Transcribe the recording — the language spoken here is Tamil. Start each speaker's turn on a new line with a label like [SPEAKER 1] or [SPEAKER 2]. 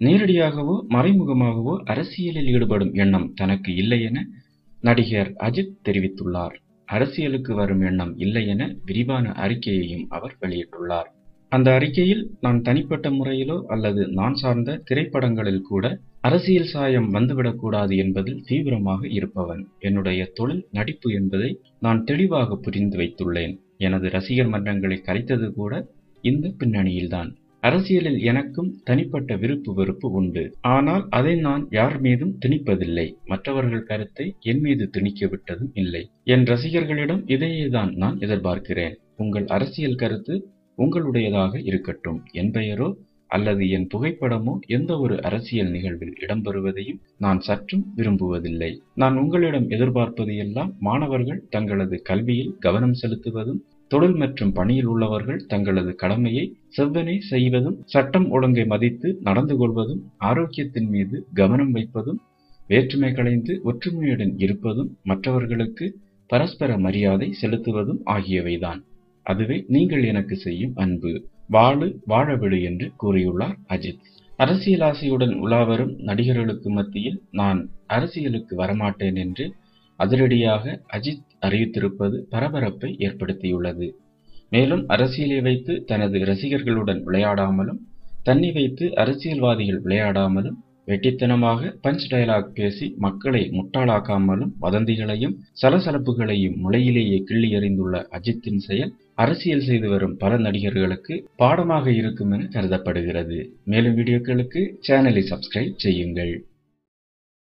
[SPEAKER 1] நேரடியாகவோ மறைமுகமாகவோ அரசியலில் ஈடுபடும் எண்ணம் தனக்கு இல்லை என நடிகர் அஜித் தெரிவித்துள்ளார். அரசியலுக்கு வரும் எண்ணம் இல்லை என விரிவான அறிக்கையையும் அவர் வெளியிட்டுள்ளார். அந்த அறிக்கையில் நான் தனிப்பட்ட முறையிலோ அல்லது நான் சார்ந்த திரைப்படங்களில் கூட அரசியல் சாயம் வந்துவிடக்கூடாது என்பதில் தீவிரமாக இருப்பவன். என்னுடைய தொழில் நடிப்பு என்பதை நான் தெளிவாக புரிந்து வைத்துள்ளேன். எனது ரசிகர் மன்றங்களை கரைத்தது கூட இந்த பின்னணியில்தான். அரசியலில் எனக்கும் தனிப்பட்ட விருப்பு வெறுப்பு உண்டு. ஆனால் அதை நான் யார் மீதும் திணிப்பதில்லை. மற்றவர்கள் கருத்தை என் மீது திணிக்க விட்டதும் இல்லை. என் ரசிகர்களிடம் இதையேதான் நான் எதிர்பார்க்கிறேன். உங்கள் அரசியல் கருத்து உங்களுடையதாக இருக்கட்டும். என் பெயரோ அல்லது என் புகைப்படமோ எந்த ஒரு அரசியல் நிகழ்வில் இடம்பெறுவதையும் நான் சற்றும் விரும்புவதில்லை. நான் உங்களிடம் எதிர்பார்ப்பது எல்லாம் மாணவர்கள் தங்களது கல்வியில் கவனம் செலுத்துவதும் தொழில் மற்றும் பணியில் உள்ளவர்கள் தங்களது கடமையை செவ்வனே செய்வதும் சட்டம் ஒழுங்கை மதித்து நடந்து கொள்வதும் ஆரோக்கியத்தின் மீது கவனம் வைப்பதும் வேற்றுமை களைந்து ஒற்றுமையுடன் இருப்பதும் மற்றவர்களுக்கு பரஸ்பர மரியாதை செலுத்துவதும் ஆகியவைதான். அதுவே நீங்கள் எனக்கு செய்யும் அன்பு. வாழு வாழவிடு என்று கூறியுள்ளார் அஜித். அரசியல் ஆசையுடன் உலாவரும் நடிகர்களுக்கு மத்தியில் நான் அரசியலுக்கு வரமாட்டேன் என்று அதிரடியாக அஜித் அறிவித்திருப்பது பரபரப்பை ஏற்படுத்தியுள்ளது. மேலும் அரசியலை வைத்து தனது ரசிகர்களுடன் விளையாடாமலும் தன்னை வைத்து அரசியல்வாதிகள் விளையாடாமலும் வெட்டித்தனமாக பஞ்ச் டயலாக் பேசி மக்களை முட்டாளாக்காமலும் வதந்திகளையும் சலசலப்புகளையும் முளையிலேயே கிள்ளி எறிந்துள்ள அஜித்தின் செயல் அரசியல் செய்து வரும் பல நடிகர்களுக்கு பாடமாக இருக்கும் என கருதப்படுகிறது. மேலும் வீடியோக்களுக்கு சேனலை சப்ஸ்கிரைப் செய்யுங்கள்.